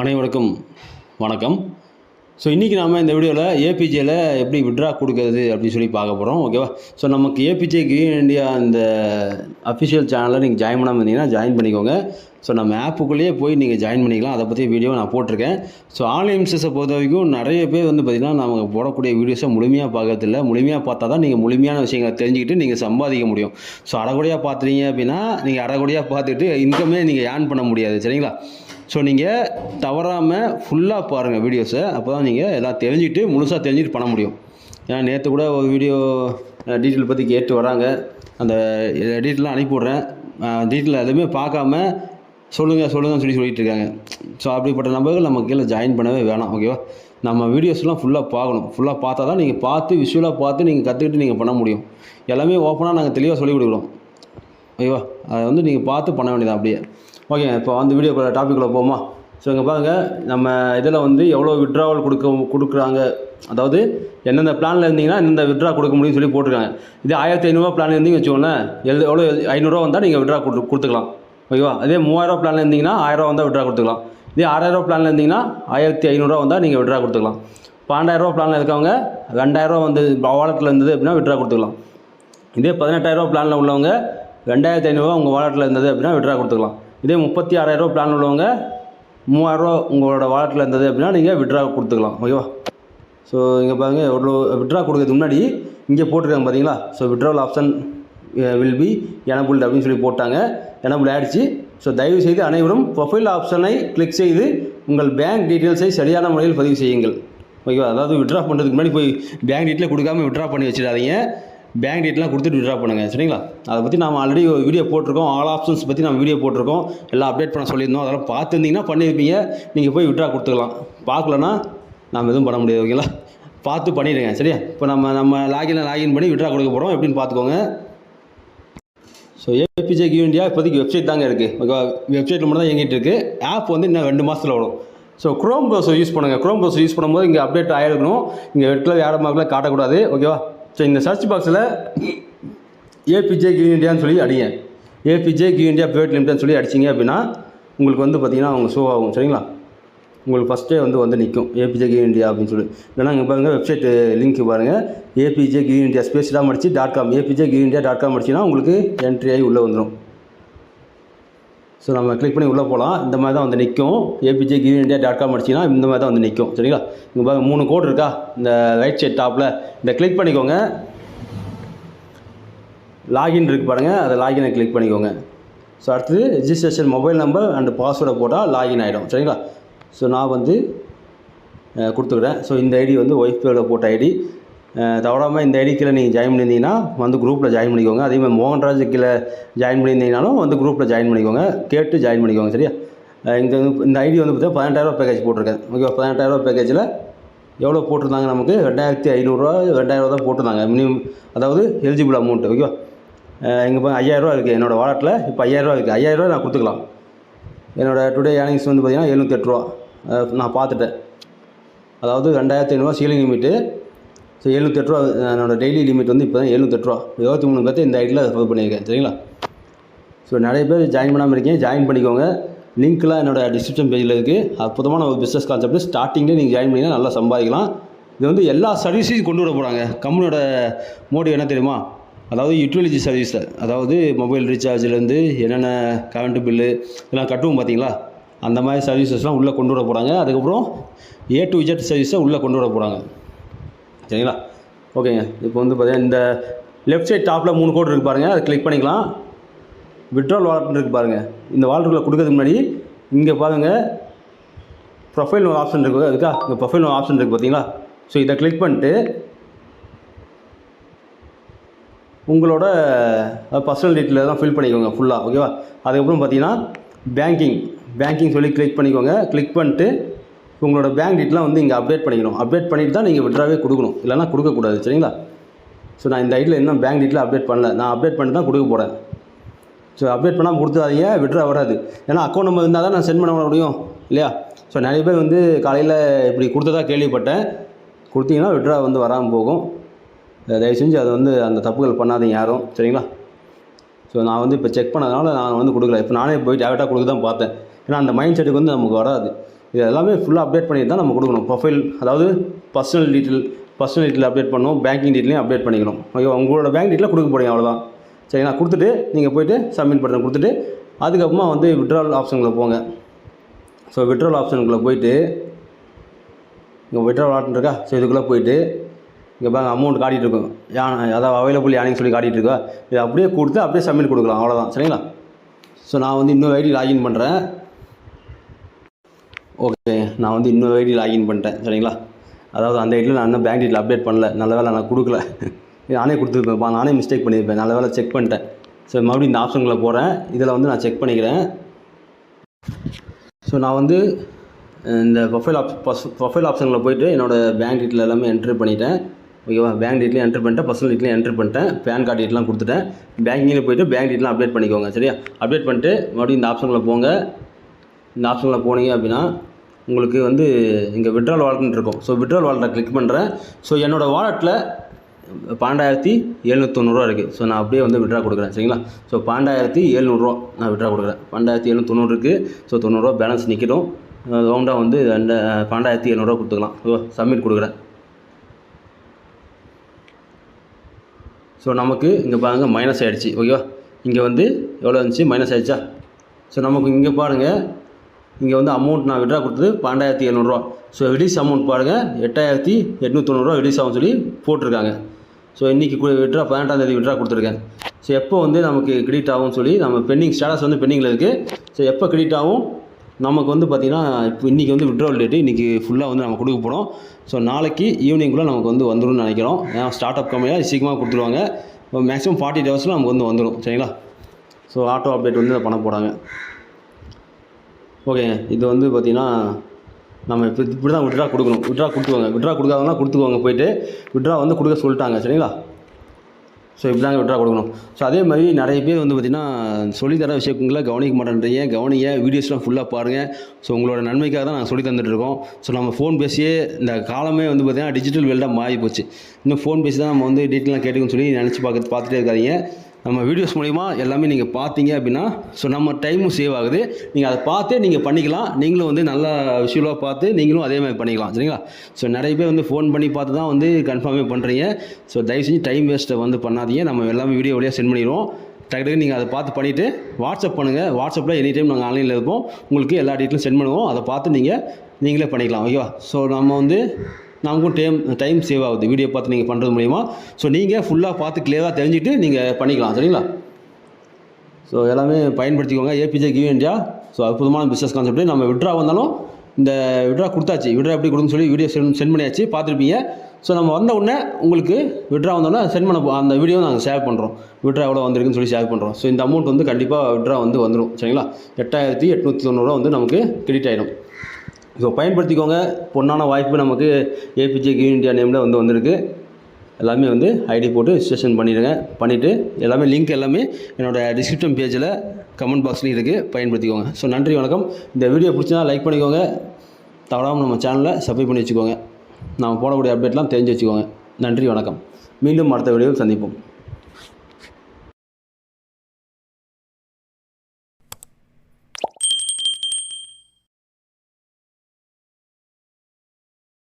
அனைவருக்கும் வணக்கம். ஸோ இன்றைக்கி நாம் இந்த வீடியோவில் ஏபிஜேயில் எப்படி விட்ரா கொடுக்கறது அப்படின்னு சொல்லி பார்க்க போகிறோம் ஓகேவா ஸோ நமக்கு ஏபிஜே கிரீன் இந்தியா அந்த அஃபிஷியல் சேனலில் நீங்கள் ஜாயின் பண்ணாமல் இருந்தீங்கன்னா ஜாயின் பண்ணிக்கோங்க. ஸோ நம்ம ஆப்புக்குள்ளேயே போய் நீங்கள் ஜாயின் பண்ணிக்கலாம். அதை பற்றி வீடியோ நான் போட்டிருக்கேன். ஸோ ஆன்லைன் பிஸ்னஸை பொறுத்த வரைக்கும் நிறைய பேர் வந்து பார்த்திங்கன்னா நம்ம போடக்கூடிய வீடியோஸை முழுமையாக பார்க்கறதில்ல. முழுமையாக பார்த்தா தான் நீங்கள் முழுமையான விஷயங்களை தெரிஞ்சுக்கிட்டு நீங்கள் சம்பாதிக்க முடியும். ஸோ அறகுடையாக பார்த்துறீங்க அப்படின்னா நீங்கள் அறகுடையாக பார்த்துட்டு இன்கமே நீங்கள் ஏர்ன் பண்ண முடியாது. சரிங்களா? ஸோ நீங்கள் தவறாமல் ஃபுல்லாக பாருங்கள் வீடியோஸை அப்போ தான் நீங்கள் எல்லாம் தெரிஞ்சுட்டு முழுசாக தெரிஞ்சுட்டு பண்ண முடியும். ஏன்னா நேற்று கூட ஒரு வீடியோ டீட்டெயில் பற்றி கேட்டு வராங்க. அந்த டீட்டெயிலாம் அனுப்பி விட்றேன். டீட்டெயில் எதுவுமே பார்க்காம சொல்லுங்கள் சொல்லுங்கன்னு சொல்லி சொல்லிகிட்டு இருக்காங்க. ஸோ அப்படிப்பட்ட நபர்கள் நம்ம கீழே ஜாயின் பண்ணவே வேணாம் ஓகேவா நம்ம வீடியோஸ்லாம் ஃபுல்லாக பார்க்கணும். ஃபுல்லாக பார்த்தா தான் நீங்கள் பார்த்து விஷுவலாக பார்த்து நீங்கள் கற்றுக்கிட்டு நீங்கள் பண்ண முடியும். எல்லாமே ஓப்பனாக நாங்கள் தெளிவாக சொல்லிக் கொடுக்குறோம். ஓகேவா அதை வந்து நீங்கள் பார்த்து பண்ண வேண்டியதான் அப்படியே. ஓகே இப்போ வந்து வீடியோக்குள்ள டாப்பிக்குள்ளே போமா ஸோ இங்கே பாருங்கள் நம்ம இதில் வந்து எவ்வளோ விட்ராவல் கொடுக்க கொடுக்குறாங்க? அதாவது எந்தெந்த பிளானில் இருந்தீங்கன்னா இந்த விட்ரா கொடுக்க முடியும்னு சொல்லி போட்டிருக்காங்க. இது ஆயிரத்தி ஐநூறுரூவா பிளான் இருந்தீங்கன்னு வச்சுக்கோங்களேன் எழு எவ்வளோ ஐநூறுரூவா வந்தால் நீங்கள் விட்ரா கொடு கொடுத்துக்கலாம். ஓகேவா? அதே மூவாயிரரூவா பிளானில் இருந்தீங்கன்னா ஆயிரரூவா வந்தால் விட்ரா கொடுத்துக்கலாம். இதே ஆறாயிரரூவா பிளானில் இருந்தீங்கன்னா ஆயிரத்தி ஐநூறுரூவா வந்தால் நீங்கள் விட்ரா கொடுத்துக்கலாம். பன்னெண்டாயிரரூவா பிளானில் இருக்கவங்க ரெண்டாயிரரூவா வந்து வாலெட்டில் இருந்தது அப்படின்னா விட்ரா கொடுத்துக்கலாம். இதே பதினெட்டாயிரரூவா பிளானில் உள்ளவங்க ரெண்டாயிரத்தி ஐநூறுரூவா உங்கள் வாலெட்டில் இருந்தது அப்படின்னா விட்ரா கொடுத்துக்கலாம். இதே முப்பத்தி ஆறாயிரரூவா பிளான் உள்ளவங்க மூவாயிரரூவா உங்களோட வாலெட்டில் இருந்தது அப்படின்னா நீங்கள் விட்ரா கொடுத்துக்கலாம் ஓகேவா ஸோ இங்கே பாருங்கள் எவ்வளோ விட்ரா கொடுக்கறதுக்கு முன்னாடி இங்கே போட்டிருக்காங்க பார்த்தீங்களா so withdrawal option will be enabled அப்படின்னு சொல்லி போட்டாங்க. எனபிள் ஆயிடுச்சு. ஸோ தயவு செய்து அனைவரும் ப்ரொஃபைல் ஆப்ஷனை கிளிக் செய்து உங்கள் பேங்க் டீட்டெயில்ஸை சரியான முறையில் பதிவு செய்யுங்கள். ஓகேவா அதாவது விட்ரா பண்ணுறதுக்கு முன்னாடி போய் பேங்க் டீட்டெயில் கொடுக்காம விட்ரா பண்ணி வச்சிடாதீங்க. பேங்க் டீட்டெயிலாம் கொடுத்துட்டு விட்ரா பண்ணுங்கள் சரிங்களா? அதை பற்றி நம்ம ஆல்ரெடி வீடியோ போட்டிருக்கோம். ஆல் ஆப்ஷன்ஸ் பற்றி நம்ம வீடியோ போட்டிருக்கோம். எல்லாம் அப்டேட் பண்ண சொல்லியிருந்தோம். அதெல்லாம் பார்த்துருந்தீங்கன்னா பண்ணியிருப்பீங்க. நீங்கள் போய் விட்ரா கொடுத்துக்கலாம். பார்க்கலன்னா நம்ம எதுவும் பண்ண முடியாது ஓகேங்களா? பார்த்து பண்ணிடுங்க சரியா? இப்போ நம்ம நம்ம லாகின் லாகின் பண்ணி விட்ரா கொடுக்க போகிறோம் எப்படின்னு பார்த்துக்கோங்க. ஸோ ஏபிஜே கியூ இண்டியா இப்போதைக்கு வெப்சைட் தாங்க இருக்குது ஓகேவா? வெப்சைட்டில் மட்டும் தான் இயங்கிட்டு இருக்குது ஆப் வந்து இன்னும் ரெண்டு மாதத்தில் வரும். ஸோ க்ரோம் ப்ரௌசர் யூஸ் பண்ணுங்கள் க்ரோம் ப்ரௌசர் யூஸ் பண்ணும்போது இங்கே அப்டேட் ஆகிருக்கணும் இங்கே வெட்டில் வேறு மார்க்கில் காட்டக்கூடாது. ஓகேவா? ஸோ இந்த சர்ச் பாக்ஸில் ஏபிஜே கிவ் இண்டியான்னு சொல்லி அடிங்க. ஏபிஜே கிவ் இண்டியா பிரைவேட் லிமிடெட்னு சொல்லி அடிச்சிங்க அப்படின்னா உங்களுக்கு வந்து பார்த்தீங்கன்னா அவங்க ஷோ ஆகும். சரிங்களா? உங்களுக்கு ஃபஸ்ட்டே வந்து வந்து நிற்கும் ஏபிஜே கிவ் இண்டியா அப்படின்னு சொல்லி. இல்லைனா இங்கே பாருங்கள் வெப்சைட்டு லிங்க் பாருங்கள் ஏபிஜே கிவ் இண்டியா ஸ்பேஸ் ஸ்பேஸ்டாக அடிச்சு dot com ABJ give India dot com அடிச்சுன்னா உங்களுக்கு என்ட்ரி ஆகி உள்ளே வந்துடும் ஸோ நம்ம கிளிக் பண்ணி உள்ளே போகலாம். இந்த மாதிரி தான் வந்து நிற்கும். ABJ green India dot com அடிச்சிங்கன்னா இந்த மாதிரி தான் வந்து நிற்கும். சரிங்களா? இங்கே பாருங்க மூணு கோட் இருக்கா? இந்த ரைட் சைட் டாப்பில் இந்த கிளிக் பண்ணிக்கோங்க. லாகின் இருக்கு பாருங்கள் அதை லாகினை கிளிக் பண்ணிக்கோங்க. ஸோ அடுத்தது ரிஜிஸ்ட்ரேஷன் மொபைல் நம்பர் அண்டு பாஸ்வேர்டை போட்டால் லாகின் ஆகிடும் சரிங்களா? ஸோ நான் வந்து கொடுத்துக்கிறேன். ஸோ இந்த ஐடி வந்து ஒய்ஃபோட போட்ட ஐடி தவறாமல் இந்த ஐடி கீழே நீங்கள் ஜாயின் பண்ணியிருந்தீங்கன்னா வந்து குரூப்பில் ஜாயின் பண்ணிக்கோங்க. அதே மாதிரி மோகன்ராஜ் கீழே ஜாயின் பண்ணியிருந்தீங்கனாலும் வந்து குரூப்பில் ஜாயின் பண்ணிக்கோங்க. கேட்டு ஜாயின் பண்ணிக்கோங்க சரியா? இங்கே இந்த இந்த ஐடி வந்து பார்த்தீங்கன்னா பதினெட்டாயிரரூவா பேக்கேஜ் போட்டிருக்கேன். ஓகே பதினெட்டாயிரரூவா பேக்கேஜில் எவ்வளோ போட்டிருந்தாங்க நமக்கு? ரெண்டாயிரத்தி ஐநூறுரூவா ரெண்டாயிரரூவா தான் போட்டிருந்தாங்க. மினிமம் அதாவது எலிஜிபிள் அமௌண்ட் ஓகேவா இங்கே இப்போ ஐயாயிரரூவா இருக்குது என்னோடய வாலெட்டில் இப்போ ஐயாயிரரூவா இருக்குது ஐயாயிரரூவா நான் கொடுத்துக்கலாம். என்னோடய டுடே ஏர்னிங்ஸ் வந்து பார்த்தீங்கன்னா எழுநூற்றி எட்டு ரூபா. நான் பார்த்துட்டேன். அதாவது ரெண்டாயிரத்தி ஐநூறுரூவா சீலிங் லிமிட்டு ஸோ எழுநூற்றி ரூபா என்னோடய டெய்லி லிமிட் வந்து இப்போ தான் எழுநூற்றி இருபத்தி மூணு பேர்த்து இந்த ஐடியில் ஃபோன் பண்ணியிருக்கேன் சரிங்களா? ஸோ நிறைய பேர் ஜாயின் பண்ணாமல் இருக்கீங்க ஜாயின் பண்ணிக்கோங்க. லிங்க்லாம் என்னோடய டிஸ்கிரிப்ஷன் பேஜில் இருக்குது அற்புதமான ஒரு பிஸ்னஸ் கான்செப்ட் ஸ்டார்டிங்லேயே நீங்கள் ஜாயின் பண்ணிங்கன்னா நல்லா சம்பாதிக்கலாம். இது வந்து எல்லா சர்வீஸையும் கொண்டு வர போகிறாங்க கம்பெனியோட மோடி என்ன தெரியுமா? அதாவது யூட்டிலிட்டி சர்வீஸ் அதாவது மொபைல் ரீசார்ஜ்லேருந்து என்னென்ன கரண்ட்டு பில்லு இதெல்லாம் கட்டுவோம் பார்த்தீங்களா அந்த மாதிரி சர்வீசஸ்லாம் உள்ளே கொண்டு வர போகிறாங்க அதுக்கப்புறம் ஏ டு இஜெட் சர்வீஸை உள்ளே கொண்டு வர போகிறாங்க சரிங்களா? ஓகேங்க. இப்போ வந்து பார்த்தீங்கன்னா இந்த லெஃப்ட் சைட் டாப்பில் மூணு கோடு இருக்குது பாருங்கள் அதை கிளிக் பண்ணிக்கலாம். விட்ரால் வாலெட் இருக்குது பாருங்கள் இந்த வாலெட்டுக்குள்ளே கொடுக்கறதுக்கு முன்னாடி இங்கே பாருங்கள் ப்ரொஃபைல் ஒரு ஆப்ஷன் இருக்குது அதுக்கா? இங்கே ப்ரொஃபைல் ஒரு ஆப்ஷன் இருக்குது பார்த்தீங்களா ஸோ இதை கிளிக் பண்ணிட்டு உங்களோட பர்சனல் டீட்டெயில் தான் ஃபில் பண்ணிக்கோங்க ஃபுல்லாக ஓகேவா? அதுக்கப்புறம் பார்த்தீங்கன்னா பேங்கிங் பேங்கிங் சொல்லி கிளிக் பண்ணிக்கோங்க. கிளிக் பண்ணிட்டு உங்களோட பேங்க் டீட்டெலாம் வந்து இங்கே அப்டேட் பண்ணிக்கணும் அப்டேட் பண்ணிட்டு தான் நீங்கள் விட்ராவே கொடுக்கணும். இல்லைன்னா கொடுக்கக்கூடாது சரிங்களா? ஸோ நான் இந்த ஐடியில் இன்னும் பேங்க் டீட்டெயில் அப்டேட் பண்ணல. நான் அப்டேட் பண்ணி தான் கொடுக்க போகிறேன் ஸோ அப்டேட் பண்ணாமல் கொடுத்துறாதீங்க. விட்ரா வராது. ஏன்னா அக்கௌண்ட் நம்பர் இருந்தால் தான் நான் சென்ட் பண்ண முடியும் இல்லையா? ஸோ நிறைய பேர் வந்து காலையில் இப்படி கொடுத்ததா கேள்விப்பட்டேன். கொடுத்தீங்கன்னா விட்ரா வந்து வராமல் போகும். தயவு செஞ்சு அதை வந்து அந்த தப்புகள் பண்ணாதீங்க யாரும் சரிங்களா? ஸோ நான் வந்து இப்போ செக் பண்ணதுனால நான் வந்து கொடுக்கல. இப்போ நானே போய் டேரெக்டாக கொடுக்க தான் பார்த்தேன். ஏன்னா அந்த மைண்ட் செட்டுக்கு வந்து நமக்கு வராது. இது எல்லாமே ஃபுல்லாக அப்டேட் பண்ணிட்டு தான் நம்ம கொடுக்கணும். ப்ரொஃபைல் அதாவது personal detail personal detail update பண்ணணும். பேங்கிங் டீட்டெயிலையும் அப்டேட் பண்ணிக்கணும். ஓகே உங்களோட பேங்க் டீட்டெயில் கொடுக்க போகிறீங்க அவ்வளோதான் சரிங்களா? கொடுத்துட்டு நீங்கள் போய்ட்டு சப்மிட் பட்டன் கொடுத்துட்டு அதுக்கப்புறமா வந்து விட்ரால் ஆப்ஷனுக்குள்ளே போங்க. ஸோ விட்ரால் ஆப்ஷனுக்குள்ளே போயிட்டு இங்கே விட்ரால் ஆப்ஷன் இருக்கா? ஸோ இதுக்குள்ளே போயிட்டு இங்கே பாருங்க அமௌண்ட் காட்டிகிட்டு இருக்கும். யான் அதாவது அவைலபிள் யானைன்னு சொல்லி காட்டிகிட்டு இருக்கா இது அப்படியே கொடுத்து அப்படியே சப்மிட் கொடுக்கலாம். அவ்வளோதான் சரிங்களா? ஸோ நான் வந்து இன்னொரு ஐடி லாகின் பண்ணுறேன் ஓகே நான் வந்து இன்னொரு ஐடி லாகின் பண்ணிட்டேன் சரிங்களா? அதாவது அந்த ஐடியில் நான் இன்னும் பேங்க் டீட்டில் அப்டேட் பண்ணல நல்ல வேலை நான் கொடுக்கல. நானே கொடுத்துருப்பேன் நானே மிஸ்டேக் பண்ணியிருப்பேன் நல்ல வேலை செக் பண்ணிட்டேன். ஸோ மறுபடியும் இந்த ஆப்ஷனில் போகிறேன் இதில் வந்து நான் செக் பண்ணிக்கிறேன். ஸோ நான் வந்து இந்த ப்ரொஃபைல் ஆப் ப்ரொஃபைல் ஆப்ஷனில் போயிட்டு என்னோடய பேங்க் டீட்டில் எல்லாமே என்ட்ரு பண்ணிட்டேன். ஓகேவா பேங்க் டீட்டெயில் என்ட்ரு பண்ணிட்டேன் பர்சனல் டீட்டெயில் என்ட்ரு பண்ணிட்டேன் பேன் கார்டு டீட்லாம் கொடுத்துட்டேன். பேங்கிங்கில் போயிட்டு பேங்க் டீட்டெயில் அப்டேட் பண்ணிக்கோங்க சரியா? அப்டேட் பண்ணிட்டு மறுபடியும் இந்த ஆப்ஷனில் போங்க. இந்த ஆப்ஷனில் போனீங்க அப்படின்னா உங்களுக்கு வந்து இங்கே விட்ரால் வாலெட்னு இருக்கும். ஸோ விட்ரால் வாலெட்டை கிளிக் பண்ணுறேன் ஸோ என்னோடய வாலெட்டில் பன்னெண்டாயிரத்தி எழுநூத்தொண்ணூறுவா இருக்குது ஸோ நான் அப்படியே வந்து விட்ரா கொடுக்குறேன். சரிங்களா? ஸோ பன்னெண்டாயிரத்தி எழுநூறுவா நான் விட்ரா கொடுக்குறேன். பன்னெண்டாயிரத்தி எழுநூத்தொண்ணூறு இருக்குது ஸோ தொண்ணூறுரூவா பேலன்ஸ் நிற்கிடும் ரவுண்டாக வந்து ரெண்டு பன்னெண்டாயிரத்தி எழுநூறுவா கொடுத்துக்கலாம். ஓ சப்மிட் கொடுக்குறேன். ஸோ நமக்கு இங்கே பாருங்கள் மைனஸ் ஆகிடுச்சு ஓகேவா இங்கே வந்து எவ்வளோ இருந்துச்சு? மைனஸ் ஆகிடுச்சா ஸோ நமக்கு இங்கே பாருங்கள் இங்கே வந்து அமௌண்ட் நான் விட்ரா கொடுத்தது பன்னெண்டாயிரத்தி எழுநூறுவா. ஸோ ரிலீஸ் அமௌண்ட் பாருங்கள் எட்டாயிரத்தி எட்நூத்தொண்ணூறுவா ரிலீஸ் ஆகும்னு சொல்லி போட்டிருக்காங்க. ஸோ இன்றைக்கி விட்ரா பதினெட்டாம் தேதி விட்ரா கொடுத்துருக்கேன். ஸோ எப்போ வந்து நமக்கு கிரெடிட் ஆகும்னு சொல்லி நம்ம பெண்டிங் ஸ்டேட்டஸ் வந்து பெண்டிங்கில் இருக்குது ஸோ எப்போ கிரெடிட் ஆகும்? நமக்கு வந்து பார்த்திங்கன்னா இப்போ இன்றைக்கி வந்து விட்ராவல் டேட்டு இன்றைக்கி ஃபுல்லாக வந்து நம்ம கொடுக்க போகிறோம் ஸோ நாளைக்கு ஈவினிங்குள்ளே நமக்கு வந்து வந்துடும் நினைக்கிறோம். ஏன்னா ஸ்டார்ட் அப் கம்பெனியாக சீக்கிரமாக கொடுத்துருவாங்க. மேக்ஸிமம் ஃபார்ட்டி ஹவர்ஸில் நமக்கு வந்து வந்துடும் சரிங்களா? ஸோ ஆட்டோ அப்டேட் வந்து பண்ண போகிறாங்க ஓகேங்க இது வந்து பார்த்திங்கன்னா நம்ம இப்போ இப்படி தான் விட்ரா கொடுக்கணும். விட்ரா கொடுத்துவாங்க விட்ரா கொடுக்காதவங்க கொடுத்துக்குவாங்க போயிட்டு விட்ரா வந்து கொடுக்க சொல்லிட்டாங்க சரிங்களா? ஸோ இப்படி தாங்க விட்ரா கொடுக்கணும். ஸோ அதே மாதிரி நிறைய பேர் வந்து பார்த்திங்கன்னா சொல்லித்தர விஷயங்களை கவனிக்க மாட்டேன்றீங்க. கவனிங்க வீடியோஸ்லாம் ஃபுல்லாக பாருங்கள் ஸோ உங்களோட நன்மைக்காக தான் நாங்கள் சொல்லி தந்துட்டுருக்கோம் ஸோ நம்ம ஃபோன் பேசியே இந்த காலமே வந்து பார்த்திங்கன்னா டிஜிட்டல் வேல்டாக மாறி போச்சு இன்னும் ஃபோன் பேசி தான் நம்ம வந்து டீட்டெயிலாக கேட்டுக்கணும்னு சொல்லி நினச்சி பார்க்க பார்த்துட்டே இருக்காதிங்க. நம்ம வீடியோஸ் மூலிமா எல்லாமே நீங்கள் பார்த்தீங்க அப்படின்னா ஸோ நம்ம டைமும் சேவ் ஆகுது. நீங்கள் அதை பார்த்தே நீங்கள் பண்ணிக்கலாம். நீங்களும் வந்து நல்லா விஷுவலாக பார்த்து நீங்களும் அதே மாதிரி பண்ணிக்கலாம். சரிங்களா? ஸோ நிறைய பேர் வந்து ஃபோன் பண்ணி பார்த்து தான் வந்து கன்ஃபார்மே பண்ணுறீங்க ஸோ தயவு செஞ்சு டைம் வேஸ்ட்டை வந்து பண்ணாதீங்க. நம்ம எல்லாமே வீடியோ வழியாக சென்ட் பண்ணிடுவோம். டக்கு நீங்கள் அதை பார்த்து பண்ணிவிட்டு வாட்ஸ்அப் பண்ணுங்கள் வாட்ஸ்அப்பில் எனி டைம் நாங்கள் ஆன்லைனில் இருப்போம். உங்களுக்கு எல்லா டீட்டெயிலும் சென்ட் பண்ணுவோம். அதை பார்த்து நீங்கள் நீங்களே பண்ணிக்கலாம். ஓகேவா ஸோ நம்ம வந்து நமக்கும் டைம் டைம் சேவ் ஆகுது. வீடியோ பார்த்து நீங்கள் பண்ணுறது மூலிமா ஸோ நீங்கள் ஃபுல்லாக பார்த்து கிளியராக தெரிஞ்சுட்டு நீங்கள் பண்ணிக்கலாம். சரிங்களா? ஸோ எல்லாமே பயன்படுத்திக்கோங்க. ஏபிஜே கிவ் இண்டியா ஸோ அற்புதமான பிஸ்னஸ் கான்செப்ட் நம்ம விட்ரா வந்தாலும் இந்த விட்ரா கொடுத்தாச்சு. விட்ரா எப்படி கொடுன்னு சொல்லி வீடியோ சென்ட் சென்ட் பண்ணியாச்சு. பார்த்துருப்பீங்க. ஸோ நம்ம வந்த உடனே உங்களுக்கு விட்ரா வந்தோடனே சென்ட் பண்ண அந்த வீடியோ நாங்கள் ஷேர் பண்ணுறோம் விட்ரா எவ்வளோ வந்திருக்குன்னு சொல்லி ஷேர் பண்ணுறோம் ஸோ இந்த அமௌண்ட் வந்து கண்டிப்பாக விட்ரா வந்து வந்துடும் சரிங்களா? எட்டாயிரத்தி எட்நூற்றி தொண்ணூறுரூவா வந்து நமக்கு கிரெடிட் ஆகிடும் ஸோ பயன்படுத்திக்கோங்க. பொன்னான வாய்ப்பு நமக்கு ஏபிஜே கிவ் இண்டியா நேமில் வந்து வந்திருக்கு. எல்லாமே வந்து ஐடி போட்டு ரிஜிஸ்ட்ரேஷன் பண்ணிடுங்க. பண்ணிவிட்டு எல்லாமே லிங்க் எல்லாமே என்னோடய டிஸ்கிரிப்ஷன் பேஜில் கமெண்ட் பாக்ஸ்லையும் இருக்குது பயன்படுத்திக்கோங்க. ஸோ நன்றி வணக்கம். இந்த வீடியோ பிடிச்சினா லைக் பண்ணிக்கோங்க. தவறாமல் நம்ம சேனலை சப்ஸ்கிரைப் பண்ணி வச்சுக்கோங்க. நம்ம போடக்கூடிய அப்டேட்லாம் தெரிஞ்சு வச்சுக்கோங்க. நன்றி வணக்கம். மீண்டும் அடுத்த வீடியோவில் சந்திப்போம்.